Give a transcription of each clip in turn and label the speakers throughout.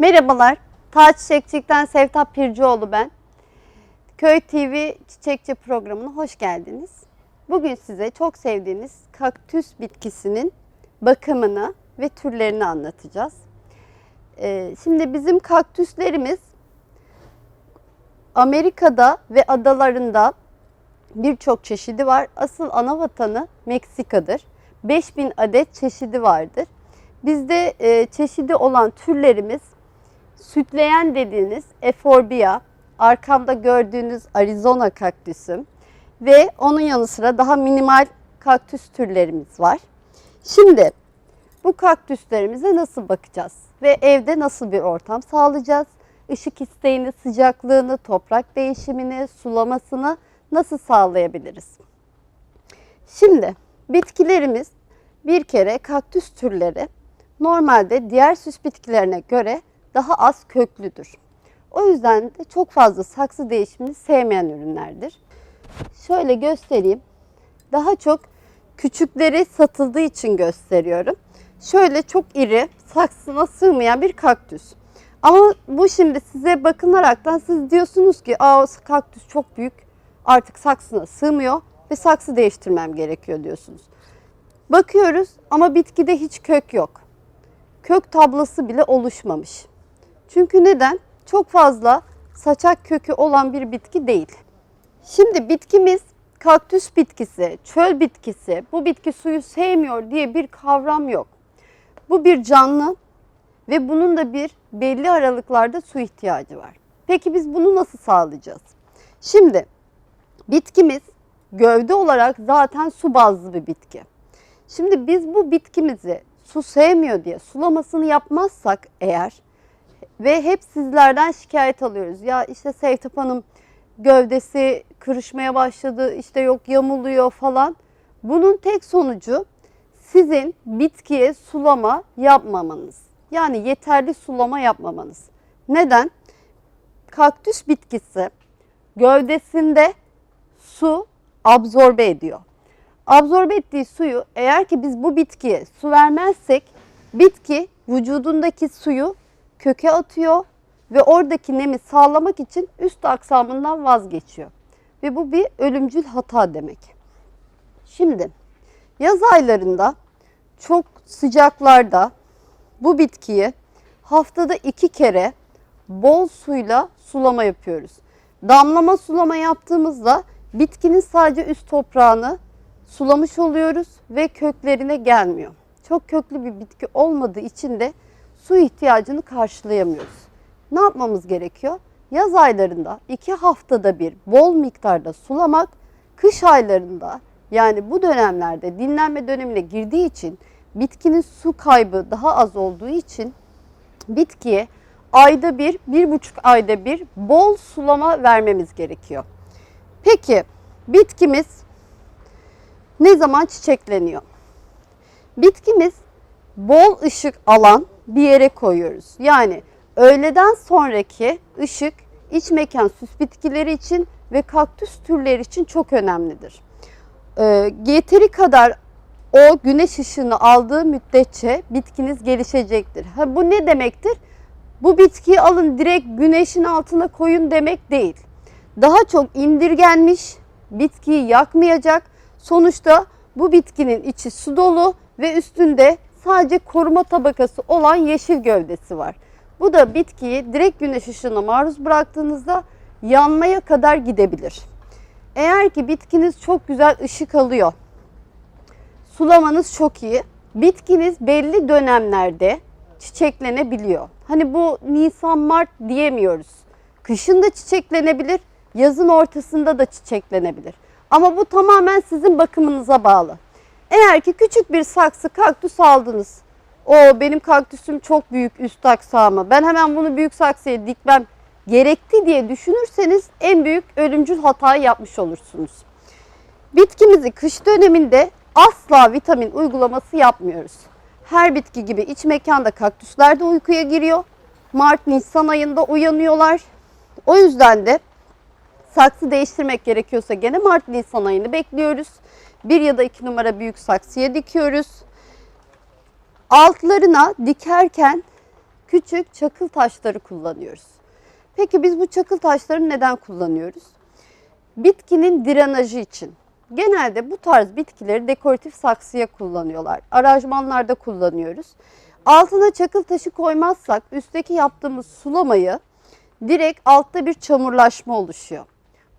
Speaker 1: Merhabalar. Taç Çiçekçilik'ten Sevtap Pircioğlu ben. Köy TV Çiçekçi programına hoş geldiniz. Bugün size çok sevdiğiniz kaktüs bitkisinin bakımını ve türlerini anlatacağız. Ee, şimdi bizim kaktüslerimiz Amerika'da ve adalarında birçok çeşidi var. Asıl ana vatanı Meksika'dır. 5000 adet çeşidi vardır. Bizde e, çeşidi olan türlerimiz sütleyen dediğiniz eforbia, arkamda gördüğünüz Arizona kaktüsüm ve onun yanı sıra daha minimal kaktüs türlerimiz var. Şimdi bu kaktüslerimize nasıl bakacağız ve evde nasıl bir ortam sağlayacağız? Işık isteğini, sıcaklığını, toprak değişimini, sulamasını nasıl sağlayabiliriz? Şimdi bitkilerimiz bir kere kaktüs türleri normalde diğer süs bitkilerine göre daha az köklüdür. O yüzden de çok fazla saksı değişimini sevmeyen ürünlerdir. Şöyle göstereyim. Daha çok küçükleri satıldığı için gösteriyorum. Şöyle çok iri, saksına sığmayan bir kaktüs. Ama bu şimdi size bakınaraktan siz diyorsunuz ki Aa, kaktüs çok büyük artık saksına sığmıyor ve saksı değiştirmem gerekiyor diyorsunuz. Bakıyoruz ama bitkide hiç kök yok. Kök tablası bile oluşmamış. Çünkü neden? Çok fazla saçak kökü olan bir bitki değil. Şimdi bitkimiz kaktüs bitkisi, çöl bitkisi, bu bitki suyu sevmiyor diye bir kavram yok. Bu bir canlı ve bunun da bir belli aralıklarda su ihtiyacı var. Peki biz bunu nasıl sağlayacağız? Şimdi bitkimiz gövde olarak zaten su bazlı bir bitki. Şimdi biz bu bitkimizi su sevmiyor diye sulamasını yapmazsak eğer ve hep sizlerden şikayet alıyoruz. Ya işte Sevtap Hanım gövdesi kırışmaya başladı, işte yok yamuluyor falan. Bunun tek sonucu sizin bitkiye sulama yapmamanız. Yani yeterli sulama yapmamanız. Neden? Kaktüs bitkisi gövdesinde su absorbe ediyor. Absorbe ettiği suyu eğer ki biz bu bitkiye su vermezsek bitki vücudundaki suyu köke atıyor ve oradaki nemi sağlamak için üst aksamından vazgeçiyor. Ve bu bir ölümcül hata demek. Şimdi yaz aylarında çok sıcaklarda bu bitkiyi haftada iki kere bol suyla sulama yapıyoruz. Damlama sulama yaptığımızda bitkinin sadece üst toprağını sulamış oluyoruz ve köklerine gelmiyor. Çok köklü bir bitki olmadığı için de su ihtiyacını karşılayamıyoruz. Ne yapmamız gerekiyor? Yaz aylarında iki haftada bir bol miktarda sulamak, kış aylarında yani bu dönemlerde dinlenme dönemine girdiği için bitkinin su kaybı daha az olduğu için bitkiye ayda bir, bir buçuk ayda bir bol sulama vermemiz gerekiyor. Peki bitkimiz ne zaman çiçekleniyor? Bitkimiz bol ışık alan bir yere koyuyoruz. Yani öğleden sonraki ışık iç mekan süs bitkileri için ve kaktüs türleri için çok önemlidir. Ee, yeteri kadar o güneş ışığını aldığı müddetçe bitkiniz gelişecektir. Ha, bu ne demektir? Bu bitkiyi alın direkt güneşin altına koyun demek değil. Daha çok indirgenmiş, bitkiyi yakmayacak. Sonuçta bu bitkinin içi su dolu ve üstünde sadece koruma tabakası olan yeşil gövdesi var. Bu da bitkiyi direkt güneş ışığına maruz bıraktığınızda yanmaya kadar gidebilir. Eğer ki bitkiniz çok güzel ışık alıyor, sulamanız çok iyi, bitkiniz belli dönemlerde çiçeklenebiliyor. Hani bu Nisan Mart diyemiyoruz. Kışın da çiçeklenebilir, yazın ortasında da çiçeklenebilir. Ama bu tamamen sizin bakımınıza bağlı. Eğer ki küçük bir saksı kaktüs aldınız. O benim kaktüsüm çok büyük üst aksamı. Ben hemen bunu büyük saksıya dikmem gerekti diye düşünürseniz en büyük ölümcül hatayı yapmış olursunuz. Bitkimizi kış döneminde asla vitamin uygulaması yapmıyoruz. Her bitki gibi iç mekanda kaktüsler de uykuya giriyor. Mart, Nisan ayında uyanıyorlar. O yüzden de saksı değiştirmek gerekiyorsa gene Mart, Nisan ayını bekliyoruz. Bir ya da iki numara büyük saksıya dikiyoruz. Altlarına dikerken küçük çakıl taşları kullanıyoruz. Peki biz bu çakıl taşlarını neden kullanıyoruz? Bitkinin drenajı için. Genelde bu tarz bitkileri dekoratif saksıya kullanıyorlar. Aranjmanlarda kullanıyoruz. Altına çakıl taşı koymazsak üstteki yaptığımız sulamayı direkt altta bir çamurlaşma oluşuyor.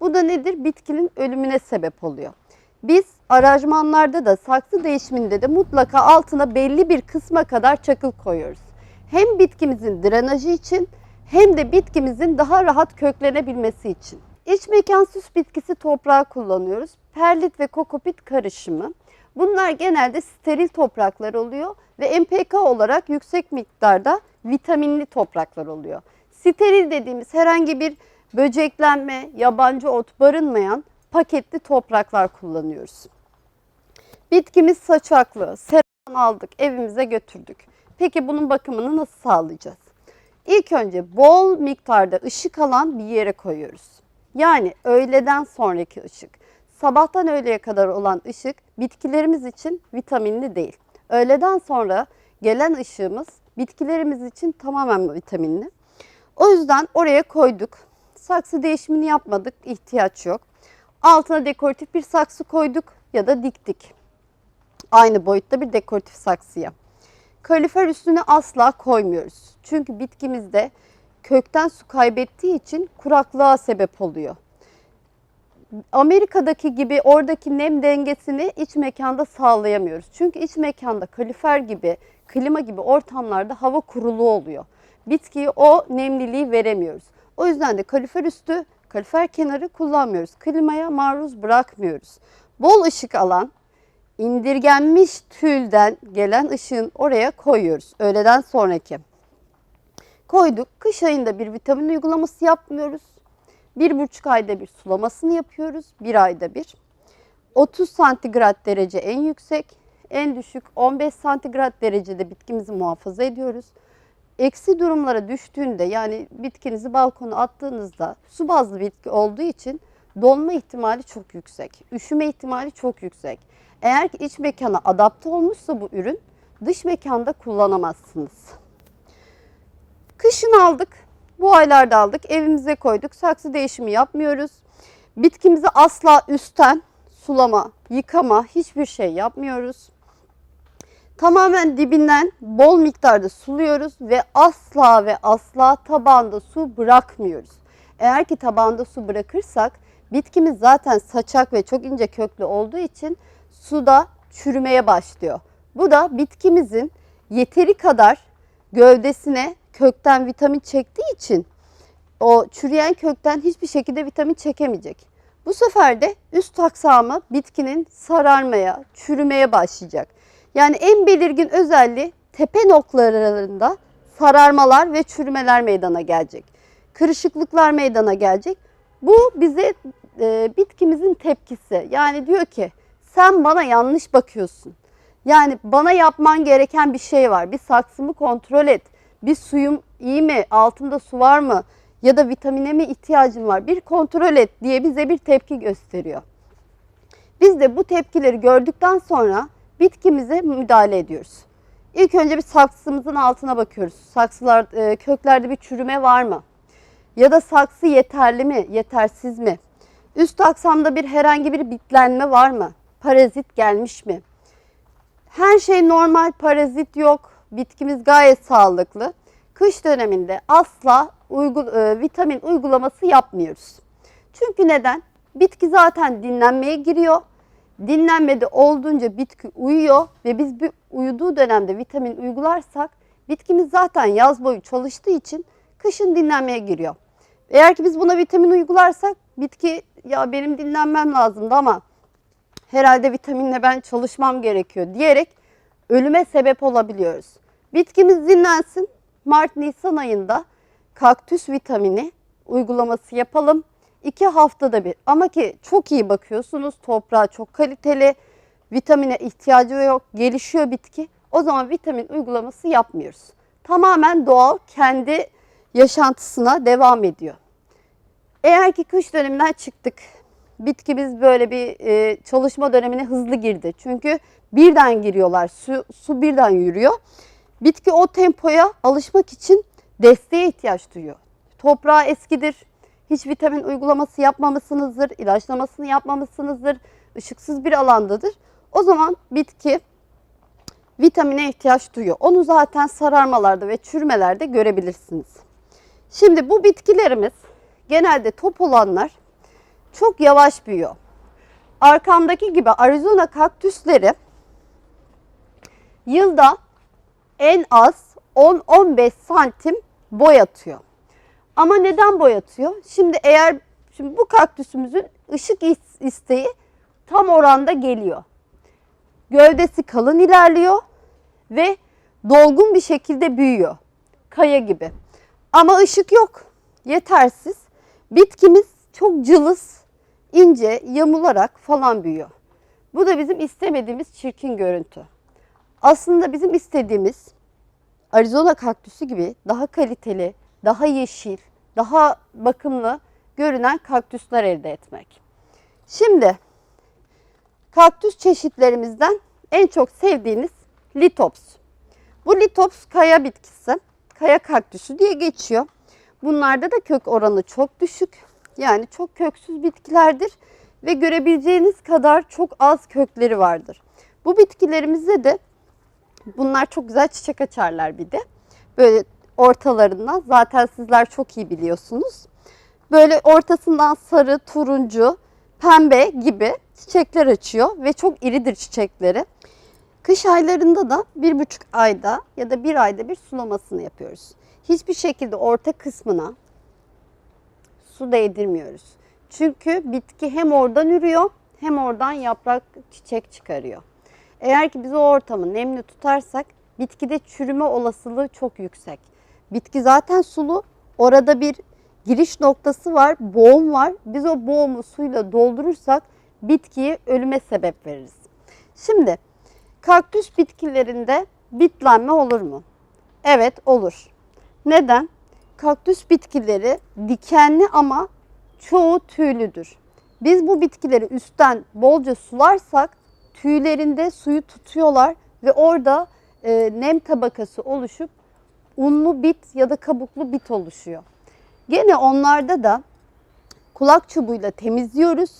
Speaker 1: Bu da nedir? Bitkinin ölümüne sebep oluyor. Biz aranjmanlarda da saksı değişiminde de mutlaka altına belli bir kısma kadar çakıl koyuyoruz. Hem bitkimizin drenajı için hem de bitkimizin daha rahat köklenebilmesi için. İç mekan süs bitkisi toprağı kullanıyoruz. Perlit ve kokopit karışımı. Bunlar genelde steril topraklar oluyor ve MPK olarak yüksek miktarda vitaminli topraklar oluyor. Steril dediğimiz herhangi bir böceklenme, yabancı ot barınmayan paketli topraklar kullanıyoruz. Bitkimiz saçaklı, seran aldık, evimize götürdük. Peki bunun bakımını nasıl sağlayacağız? İlk önce bol miktarda ışık alan bir yere koyuyoruz. Yani öğleden sonraki ışık. Sabahtan öğleye kadar olan ışık bitkilerimiz için vitaminli değil. Öğleden sonra gelen ışığımız bitkilerimiz için tamamen vitaminli. O yüzden oraya koyduk. Saksı değişimini yapmadık, ihtiyaç yok. Altına dekoratif bir saksı koyduk ya da diktik. Aynı boyutta bir dekoratif saksıya. Kalorifer üstüne asla koymuyoruz. Çünkü bitkimizde kökten su kaybettiği için kuraklığa sebep oluyor. Amerika'daki gibi oradaki nem dengesini iç mekanda sağlayamıyoruz. Çünkü iç mekanda kalifer gibi, klima gibi ortamlarda hava kurulu oluyor. Bitkiye o nemliliği veremiyoruz. O yüzden de kalifer üstü, kalifer kenarı kullanmıyoruz. Klimaya maruz bırakmıyoruz. Bol ışık alan, indirgenmiş tülden gelen ışığın oraya koyuyoruz. Öğleden sonraki. Koyduk. Kış ayında bir vitamin uygulaması yapmıyoruz. Bir buçuk ayda bir sulamasını yapıyoruz. Bir ayda bir. 30 santigrat derece en yüksek. En düşük 15 santigrat derecede bitkimizi muhafaza ediyoruz. Eksi durumlara düştüğünde yani bitkinizi balkona attığınızda su bazlı bitki olduğu için donma ihtimali çok yüksek. Üşüme ihtimali çok yüksek. Eğer ki iç mekana adapte olmuşsa bu ürün dış mekanda kullanamazsınız. Kışın aldık. Bu aylarda aldık. Evimize koyduk. Saksı değişimi yapmıyoruz. Bitkimizi asla üstten sulama, yıkama hiçbir şey yapmıyoruz. Tamamen dibinden bol miktarda suluyoruz ve asla ve asla tabanda su bırakmıyoruz. Eğer ki tabanda su bırakırsak bitkimiz zaten saçak ve çok ince köklü olduğu için suda çürümeye başlıyor. Bu da bitkimizin yeteri kadar gövdesine kökten vitamin çektiği için o çürüyen kökten hiçbir şekilde vitamin çekemeyecek. Bu sefer de üst aksamı bitkinin sararmaya, çürümeye başlayacak. Yani en belirgin özelliği tepe noktalarında sararmalar ve çürümeler meydana gelecek. Kırışıklıklar meydana gelecek. Bu bize e, bitkimizin tepkisi. Yani diyor ki sen bana yanlış bakıyorsun. Yani bana yapman gereken bir şey var. Bir saksımı kontrol et. Bir suyum iyi mi? Altında su var mı? Ya da vitamine mi ihtiyacın var? Bir kontrol et diye bize bir tepki gösteriyor. Biz de bu tepkileri gördükten sonra bitkimize müdahale ediyoruz. İlk önce bir saksımızın altına bakıyoruz. Saksılar e, köklerde bir çürüme var mı? Ya da saksı yeterli mi, yetersiz mi? Üst aksamda bir herhangi bir bitlenme var mı? Parazit gelmiş mi? Her şey normal, parazit yok. Bitkimiz gayet sağlıklı. Kış döneminde asla uygul, e, vitamin uygulaması yapmıyoruz. Çünkü neden? Bitki zaten dinlenmeye giriyor. Dinlenmede olduğunca bitki uyuyor ve biz bir uyuduğu dönemde vitamin uygularsak bitkimiz zaten yaz boyu çalıştığı için kışın dinlenmeye giriyor. Eğer ki biz buna vitamin uygularsak bitki ya benim dinlenmem lazımdı ama herhalde vitaminle ben çalışmam gerekiyor diyerek ölüme sebep olabiliyoruz. Bitkimiz dinlensin. Mart-Nisan ayında kaktüs vitamini uygulaması yapalım. İki haftada bir ama ki çok iyi bakıyorsunuz toprağa çok kaliteli vitamine ihtiyacı yok gelişiyor bitki o zaman vitamin uygulaması yapmıyoruz. Tamamen doğal kendi yaşantısına devam ediyor. Eğer ki kış döneminden çıktık bitkimiz böyle bir e, çalışma dönemine hızlı girdi. Çünkü birden giriyorlar su, su birden yürüyor. Bitki o tempoya alışmak için desteğe ihtiyaç duyuyor. Toprağı eskidir. Hiç vitamin uygulaması yapmamışsınızdır, ilaçlamasını yapmamışsınızdır, ışıksız bir alandadır. O zaman bitki vitamine ihtiyaç duyuyor. Onu zaten sararmalarda ve çürümelerde görebilirsiniz. Şimdi bu bitkilerimiz genelde top olanlar çok yavaş büyüyor. Arkamdaki gibi Arizona kaktüsleri yılda en az 10-15 santim boy atıyor. Ama neden boy atıyor? Şimdi eğer şimdi bu kaktüsümüzün ışık is- isteği tam oranda geliyor. Gövdesi kalın ilerliyor ve dolgun bir şekilde büyüyor. Kaya gibi. Ama ışık yok. Yetersiz. Bitkimiz çok cılız, ince, yamularak falan büyüyor. Bu da bizim istemediğimiz çirkin görüntü. Aslında bizim istediğimiz Arizona kaktüsü gibi daha kaliteli, daha yeşil, daha bakımlı görünen kaktüsler elde etmek. Şimdi kaktüs çeşitlerimizden en çok sevdiğiniz litops. Bu litops kaya bitkisi, kaya kaktüsü diye geçiyor. Bunlarda da kök oranı çok düşük. Yani çok köksüz bitkilerdir ve görebileceğiniz kadar çok az kökleri vardır. Bu bitkilerimizde de bunlar çok güzel çiçek açarlar bir de. Böyle ortalarından zaten sizler çok iyi biliyorsunuz. Böyle ortasından sarı, turuncu, pembe gibi çiçekler açıyor ve çok iridir çiçekleri. Kış aylarında da bir buçuk ayda ya da bir ayda bir sulamasını yapıyoruz. Hiçbir şekilde orta kısmına su değdirmiyoruz. Çünkü bitki hem oradan ürüyor hem oradan yaprak çiçek çıkarıyor. Eğer ki biz o ortamı nemli tutarsak bitkide çürüme olasılığı çok yüksek. Bitki zaten sulu. Orada bir giriş noktası var, boğum var. Biz o boğumu suyla doldurursak bitkiye ölüme sebep veririz. Şimdi kaktüs bitkilerinde bitlenme olur mu? Evet olur. Neden? Kaktüs bitkileri dikenli ama çoğu tüylüdür. Biz bu bitkileri üstten bolca sularsak tüylerinde suyu tutuyorlar ve orada e, nem tabakası oluşup unlu bit ya da kabuklu bit oluşuyor. Gene onlarda da kulak çubuğuyla temizliyoruz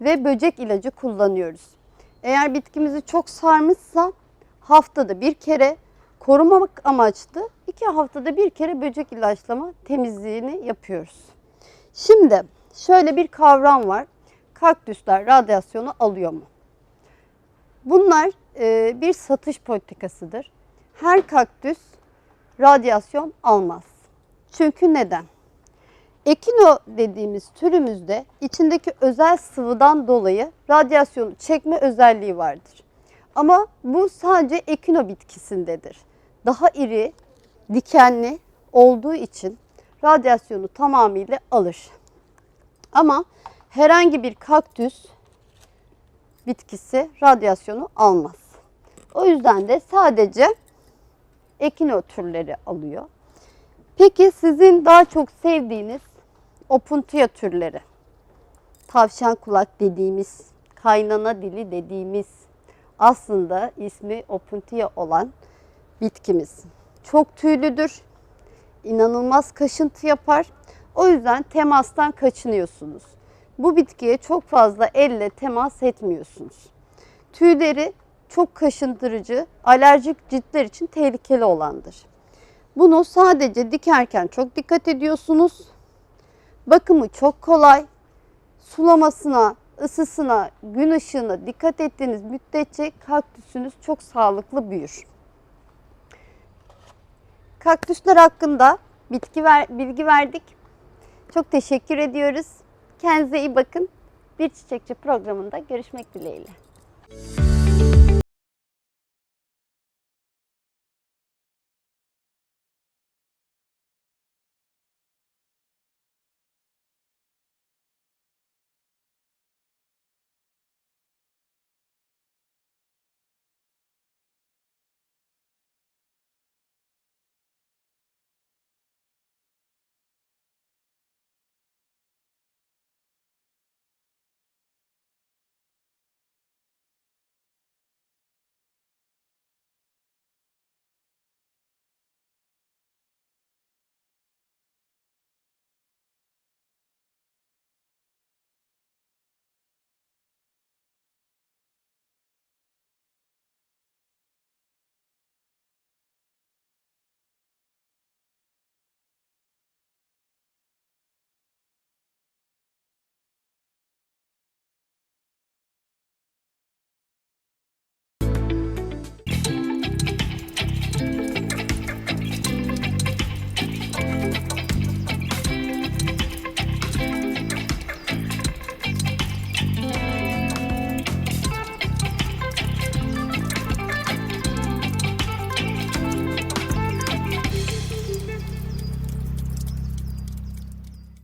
Speaker 1: ve böcek ilacı kullanıyoruz. Eğer bitkimizi çok sarmışsa haftada bir kere korumamak amaçlı iki haftada bir kere böcek ilaçlama temizliğini yapıyoruz. Şimdi şöyle bir kavram var. Kaktüsler radyasyonu alıyor mu? Bunlar e, bir satış politikasıdır. Her kaktüs radyasyon almaz. Çünkü neden? Ekino dediğimiz türümüzde içindeki özel sıvıdan dolayı radyasyonu çekme özelliği vardır. Ama bu sadece ekino bitkisindedir. Daha iri, dikenli olduğu için radyasyonu tamamıyla alır. Ama herhangi bir kaktüs bitkisi radyasyonu almaz. O yüzden de sadece ekino türleri alıyor. Peki sizin daha çok sevdiğiniz opuntia türleri, tavşan kulak dediğimiz, kaynana dili dediğimiz aslında ismi opuntia olan bitkimiz. Çok tüylüdür, inanılmaz kaşıntı yapar. O yüzden temastan kaçınıyorsunuz. Bu bitkiye çok fazla elle temas etmiyorsunuz. Tüyleri çok kaşındırıcı, alerjik ciltler için tehlikeli olandır. Bunu sadece dikerken çok dikkat ediyorsunuz. Bakımı çok kolay. Sulamasına, ısısına, gün ışığına dikkat ettiğiniz müddetçe kaktüsünüz çok sağlıklı büyür. Kaktüsler hakkında bitki ver, bilgi verdik. Çok teşekkür ediyoruz. Kendinize iyi bakın. Bir Çiçekçi programında görüşmek dileğiyle.